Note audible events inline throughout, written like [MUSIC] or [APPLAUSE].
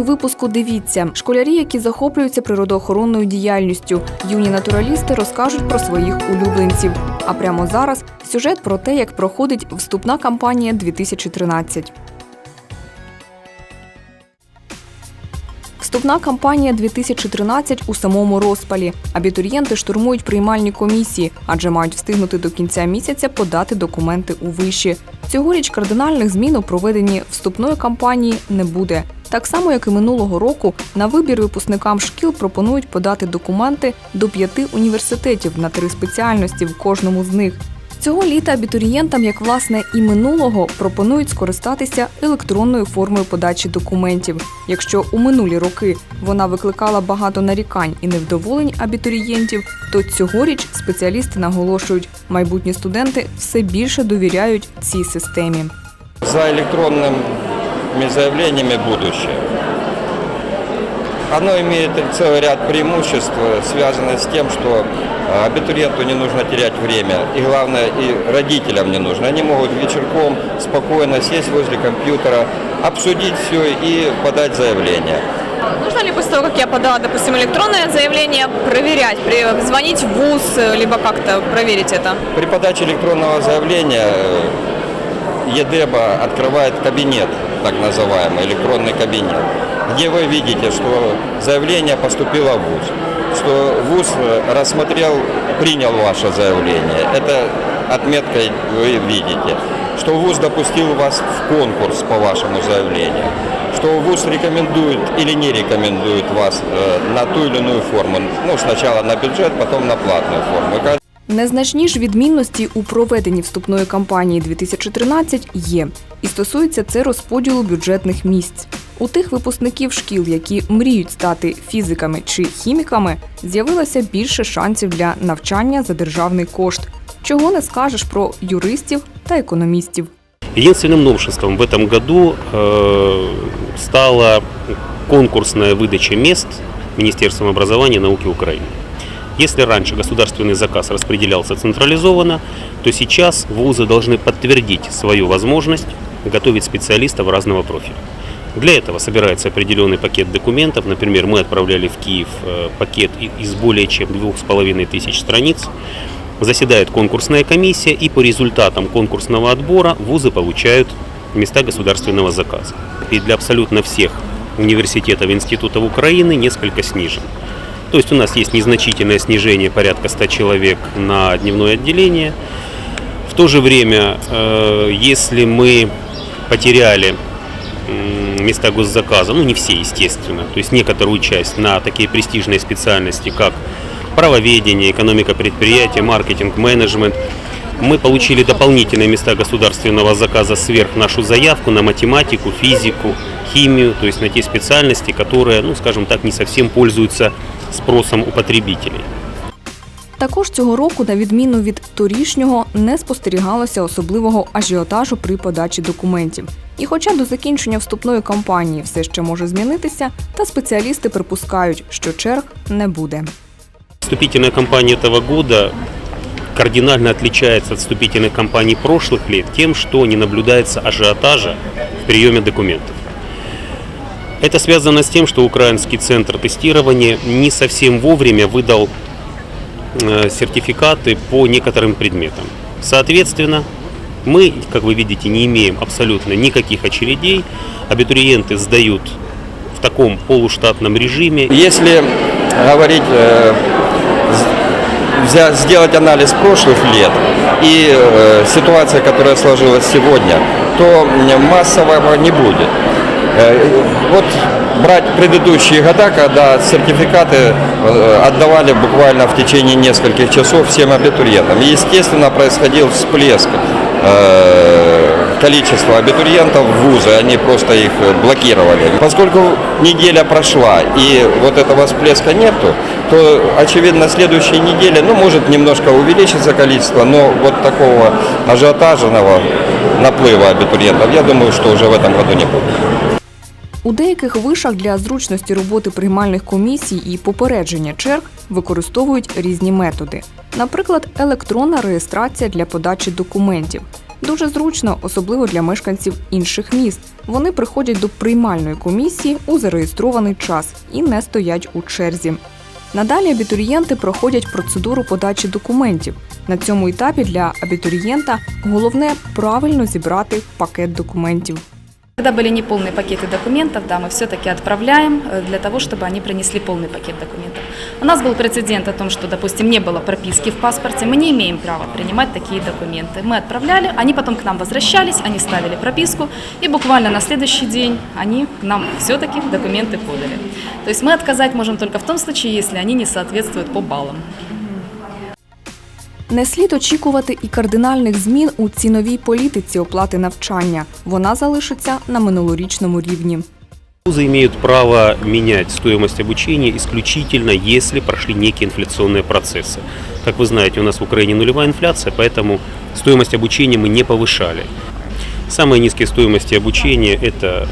У випуску дивіться школярі, які захоплюються природоохоронною діяльністю. Юні натуралісти розкажуть про своїх улюбленців. А прямо зараз сюжет про те, як проходить вступна кампанія 2013. Вступна кампанія 2013 у самому розпалі. Абітурієнти штурмують приймальні комісії, адже мають встигнути до кінця місяця подати документи у виші. Цьогоріч кардинальних змін у проведенні вступної кампанії не буде. Так само, як і минулого року, на вибір випускникам шкіл пропонують подати документи до п'яти університетів на три спеціальності в кожному з них. Цього літа абітурієнтам, як власне і минулого, пропонують скористатися електронною формою подачі документів. Якщо у минулі роки вона викликала багато нарікань і невдоволень абітурієнтів, то цьогоріч спеціалісти наголошують, майбутні студенти все більше довіряють цій системі. За электронными заявлениями будущее. Оно имеет целый ряд преимуществ, э, связанных с тем, что э, абитуриенту не нужно терять время, и главное, и родителям не нужно. Они могут вечерком спокойно сесть возле компьютера, обсудить все и подать заявление. Нужно ли после того, как я подала, допустим, электронное заявление, проверять, звонить в ВУЗ, э, либо как-то проверить это? При подаче электронного заявления ЕДЕБа открывает кабинет, так называемый электронный кабинет, где вы видите, что заявление поступило в ВУЗ, что ВУЗ э, рассмотрел, принял ваше заявление. Это отметкой вы видите, что ВУЗ допустил вас в конкурс по вашему заявлению, что ВУЗ рекомендует или не рекомендует вас э, на ту или иную форму, ну сначала на бюджет, потом на платную форму. И когда Незначні ж відмінності у проведенні вступної кампанії 2013 є, і стосується це розподілу бюджетних місць. У тих випускників шкіл, які мріють стати фізиками чи хіміками, з'явилося більше шансів для навчання за державний кошт. Чого не скажеш про юристів та економістів. Единственным новшеством в этом году э, стала конкурсная выдача мест Министерством образования и науки Украины. Если раньше государственный заказ распределялся централизованно, то сейчас вузы должны подтвердить свою возможность готовить специалистов разного профиля. Для этого собирается определенный пакет документов. Например, мы отправляли в Киев э, пакет из более чем двух с половиной тысяч страниц. Заседает конкурсная комиссия, и по результатам конкурсного отбора вузы получают места государственного заказа. И для абсолютно всех университетов и институтов Украины несколько снижен. То есть у нас есть незначительное снижение порядка 100 человек на дневное отделение. В то же время, э, если мы потеряли места госзаказа, ну не все, естественно, то есть некоторую часть на такие престижные специальности, как правоведение, экономика предприятия, маркетинг, менеджмент, мы получили дополнительные места государственного заказа сверх нашу заявку на математику, физику, химию, то есть на те специальности, которые, ну скажем так, не совсем пользуются спросом у потребителей. Також цього року, на відміну від торішнього, не спостерігалося особливого ажіотажу при подачі документів. І хоча до закінчення вступної кампанії все ще може змінитися, та спеціалісти припускають, що черг не буде. Вступительная кампания этого года кардинально отличается от вступительных кампаний прошлых лет тем, что не наблюдается ажиотажа в приеме документов. Это связано с тем, что Украинский центр тестирования не совсем вовремя выдал э, сертификаты по некоторым предметам. Соответственно, мы, как вы видите, не имеем абсолютно никаких очередей. Абитуриенты сдают в таком полуштатном режиме. Если говорить, э, сделать анализ прошлых лет и э, ситуация, которая сложилась сегодня, то массового не будет. Вот брать предыдущие года, когда сертификаты э, отдавали буквально в течение нескольких часов всем абитуриентам. Естественно, происходил всплеск э, количества абитуриентов в вузы, они просто их блокировали. Поскольку неделя прошла и вот этого всплеска нету, то, очевидно, следующей неделе, ну, может немножко увеличиться количество, но вот такого ажиотажного наплыва абитуриентов, я думаю, что уже в этом году не будет. У деяких вишах для зручності роботи приймальних комісій і попередження черг використовують різні методи. Наприклад, електронна реєстрація для подачі документів. Дуже зручно, особливо для мешканців інших міст. Вони приходять до приймальної комісії у зареєстрований час і не стоять у черзі. Надалі абітурієнти проходять процедуру подачі документів. На цьому етапі для абітурієнта головне правильно зібрати пакет документів. Когда были неполные пакеты документов, да, мы все-таки отправляем э, для того, чтобы они принесли полный пакет документов. У нас был прецедент о том, что, допустим, не было прописки в паспорте, мы не имеем права принимать такие документы. Мы отправляли, они потом к нам возвращались, они ставили прописку, и буквально на следующий день они нам все-таки документы подали. То есть мы отказать можем только в том случае, если они не соответствуют по баллам. Не слід очікувати і кардинальних змін у ціновій політиці оплати навчання. Вона залишиться на минулорічному рівні. Вузы имеют право менять стоимость обучения исключительно, если прошли некие инфляционные процессы. Как вы знаете, у нас в Украине нулевая инфляция, поэтому стоимость обучения мы не повышали. Самые низкие стоимости обучения – это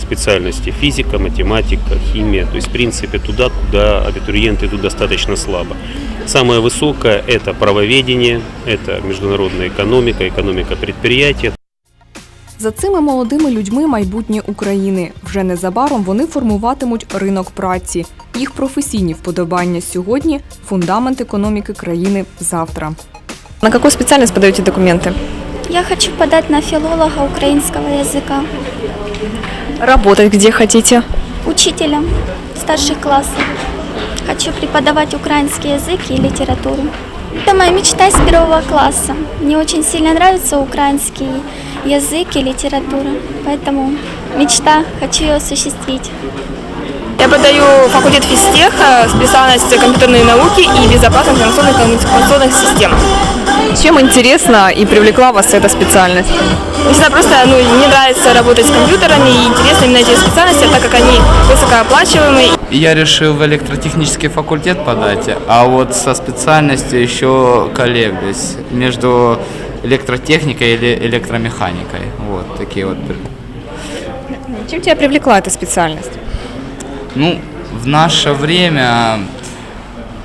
специальности физика, математика, химия. То есть, в принципе, туда, куда абитуриенты идут достаточно слабо. Самое высокое – это правоведение, это международная экономика, экономика предприятия. За цими молодими людьми майбутнє України. Вже незабаром вони формуватимуть ринок праці. Їх професійні вподобання сьогодні фундамент економіки країни завтра. На какую специальность подаете документы? Я хочу подать на филолога украинского языка, Работать где хотите? учителем старших классов. Хочу преподавать украинский язык и литературу. Это моя мечта с первого класса. Мне очень сильно нравится украинский язык и литература, поэтому мечта, хочу ее осуществить. Я подаю факультет физтеха, специальность компьютерные науки и безопасность информационных коммуникационных систем. Чем интересна и привлекла вас эта специальность? Мне всегда просто ну, мне нравится работать с компьютерами и интересно именно эти специальности, так как они высокооплачиваемые Я решил в электротехнический факультет подать, а вот со специальностью еще колеблюсь между электротехникой или электромеханикой. Вот такие вот. Чем тебя привлекла эта специальность? Ну, в наше время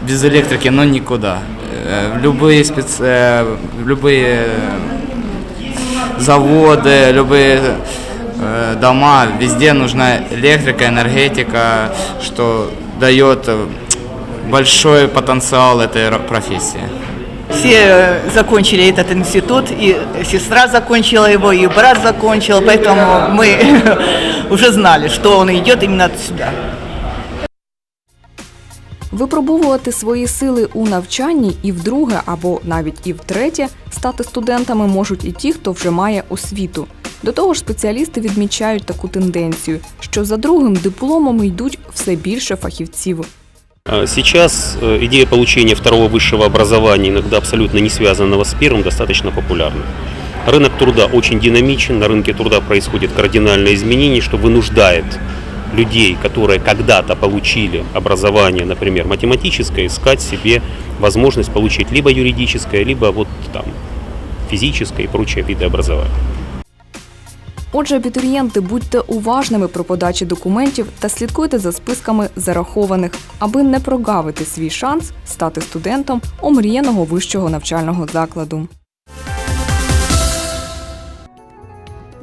без электрики, ну никуда. Э, Любые специ... э, любые заводы, любые э, дома, везде нужна электрика, энергетика, что дает большой потенциал этой профессии. Все закончили этот институт, и сестра закончила его, и брат закончил, поэтому мы [LAUGHS] уже знали, что он идет именно сюда. Випробовувати свої сили у навчанні і вдруге або навіть і втретє стати студентами можуть і ті, хто вже має освіту. До того ж, спеціалісти відмічають таку тенденцію, що за другим дипломом йдуть все більше фахівців. А Сейчас э, идея получения второго высшего образования, иногда абсолютно не связанного с первым, достаточно популярна. Рынок труда очень динамичен, на рынке труда происходит кардинальное изменение, что вынуждает людей, которые когда-то получили образование, например, математическое, искать себе возможность получить либо юридическое, либо вот там физическое и прочие виды образования. Отже, абітурієнти, будьте уважними про подачі документів та слідкуйте за списками зарахованих, аби не прогавити свій шанс стати студентом омріяного вищого навчального закладу.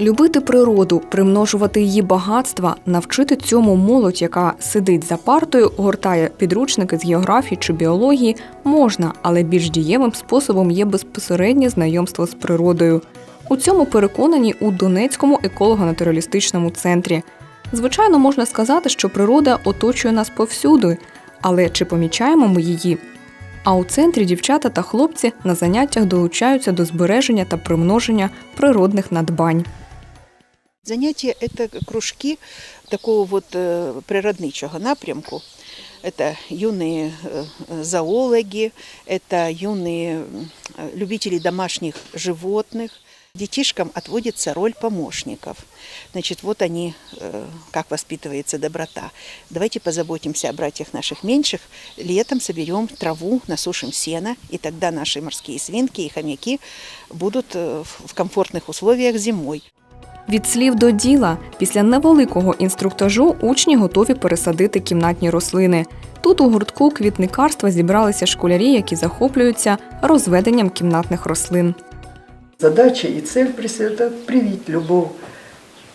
Любити природу, примножувати її багатства, навчити цьому молодь, яка сидить за партою, гортає підручники з географії чи біології, можна, але більш дієвим способом є безпосереднє знайомство з природою. У цьому переконані у Донецькому еколого-натуралістичному центрі. Звичайно, можна сказати, що природа оточує нас повсюди, але чи помічаємо ми її? А у центрі дівчата та хлопці на заняттях долучаються до збереження та примноження природних надбань. Заняття – это кружки такого вот э, природничого напрямку. Это юные э, зоологи, это юные э, любители домашних животных. Детишкам отводится роль помощников. Значит, вот они, как воспитывается доброта. Давайте позаботимся о братьях наших меньших. Летом соберем траву, насушим сено, и тогда наши морские свинки и хомяки будут в комфортных условиях зимой. Від слів до діла, після невеликого інструктажу учні готові пересадити кімнатні рослини. Тут у гуртку квітникарства зібралися школярі, які захоплюються розведенням кімнатних рослин. Задача и цель преследует это привить любовь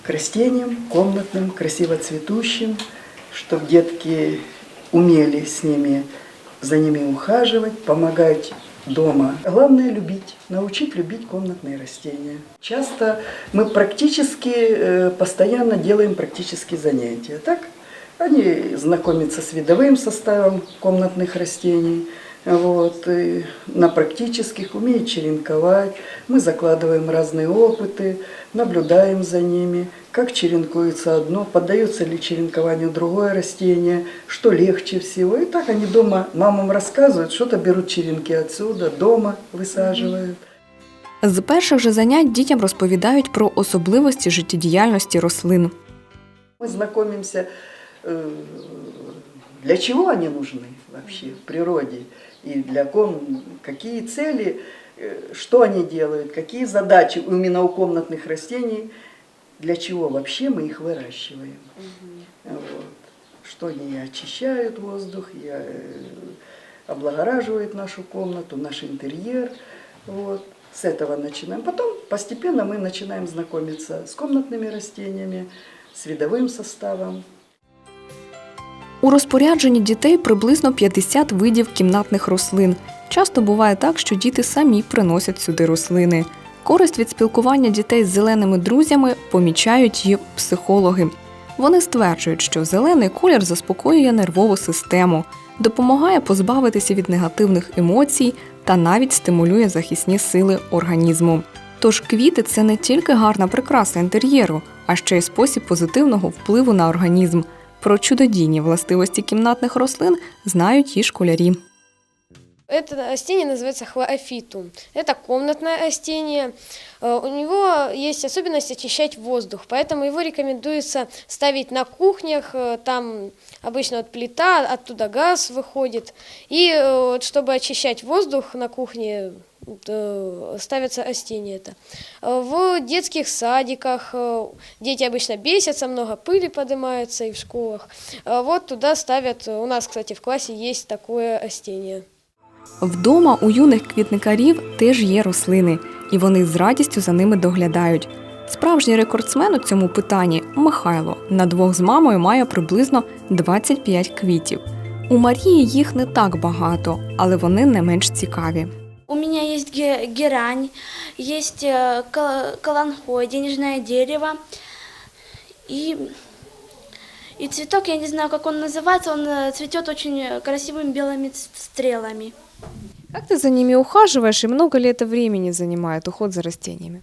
к растениям, комнатным, красиво цветущим, чтобы детки умели с ними, за ними ухаживать, помогать дома. Главное любить, научить любить комнатные растения. Часто мы практически, э, постоянно делаем практические занятия. Так, они знакомятся с видовым составом комнатных растений, вот, и на практических умеют черенковать. Мы закладываем разные опыты, наблюдаем за ними, как черенкуется одно, поддается ли черенкованию другое растение, что легче всего. И так они дома мамам рассказывают, что-то берут черенки отсюда, дома высаживают. З перших же занять дітям розповідають про особливості життєдіяльності рослин. Мы знакомимся, э, для чего они нужны вообще в природе и для ком, какие цели, э, что они делают, какие задачи именно у комнатных растений, для чего вообще мы их выращиваем. Вот. Что они очищают воздух, и, э, облагораживают нашу комнату, наш интерьер. Вот. С этого начинаем. Потом постепенно мы начинаем знакомиться с комнатными растениями, с видовым составом. У розпорядженні дітей приблизно 50 видів кімнатних рослин. Часто буває так, що діти самі приносять сюди рослини. Користь від спілкування дітей з зеленими друзями помічають і психологи. Вони стверджують, що зелений колір заспокоює нервову систему, допомагає позбавитися від негативних емоцій та навіть стимулює захисні сили організму. Тож квіти це не тільки гарна прикраса інтер'єру, а ще й спосіб позитивного впливу на організм. Про чудодійні властивості кімнатних рослин знають і школярі. Это растение называется хлорофитум. Это комнатное растение. Э, У него есть особенность очищать воздух, поэтому его рекомендуется ставить на кухнях. э, Там обычно вот плита, оттуда газ выходит. И э, чтобы очищать воздух на кухне, ставятся растения это. В детских садиках дети обычно бесятся, много пыли поднимается и в школах. Вот туда ставят, у нас, кстати, в классе есть такое растение. Вдома у юних квітникарів теж є рослини, і вони з радістю за ними доглядають. Справжній рекордсмен у цьому питанні Михайло на двох з мамою має приблизно 25 квітів. У Марії їх не так багато, але вони не менш цікаві. У меня есть ге- герань, есть э, кал- каланхой, денежное дерево. И, и цветок, я не знаю, как он называется, он э, цветет очень э, красивыми белыми ц- стрелами. Как ты за ними ухаживаешь и много ли это времени занимает уход за растениями?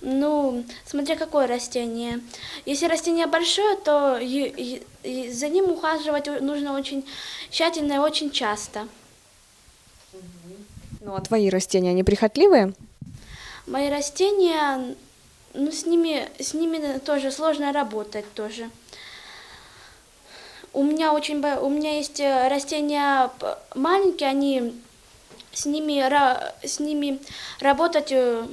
Ну, смотря какое растение. Если растение большое, то и- и- и за ним ухаживать нужно очень тщательно и очень часто. Ну а твои растения, они прихотливые? Мои растения, ну, с ними, с ними тоже сложно работать тоже. У меня очень, у меня есть э, растения маленькие, они с ними, ра- с ними работать, э,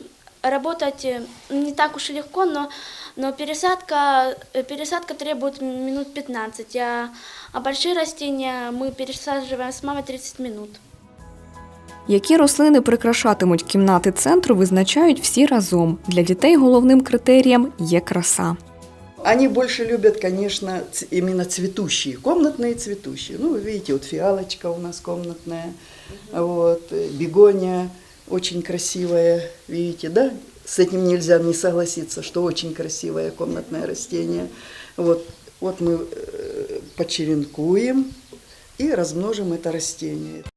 работать э, не так уж и легко, но, но пересадка, э, пересадка требует минут 15, а, а большие растения мы пересаживаем с мамой 30 минут. Які рослини прикрашатимуть кімнати центру, визначають всі разом. Для дітей головним критерієм є краса. Они больше любят, конечно, ц- именно цветущие, комнатные цветущие. Ну, вы видите, вот фиалочка у нас комнатная, вот, э, бегония очень красивая, видите, да? С этим нельзя не согласиться, что очень красивое комнатное растение. Вот, вот мы э, почеренкуем и размножим это растение.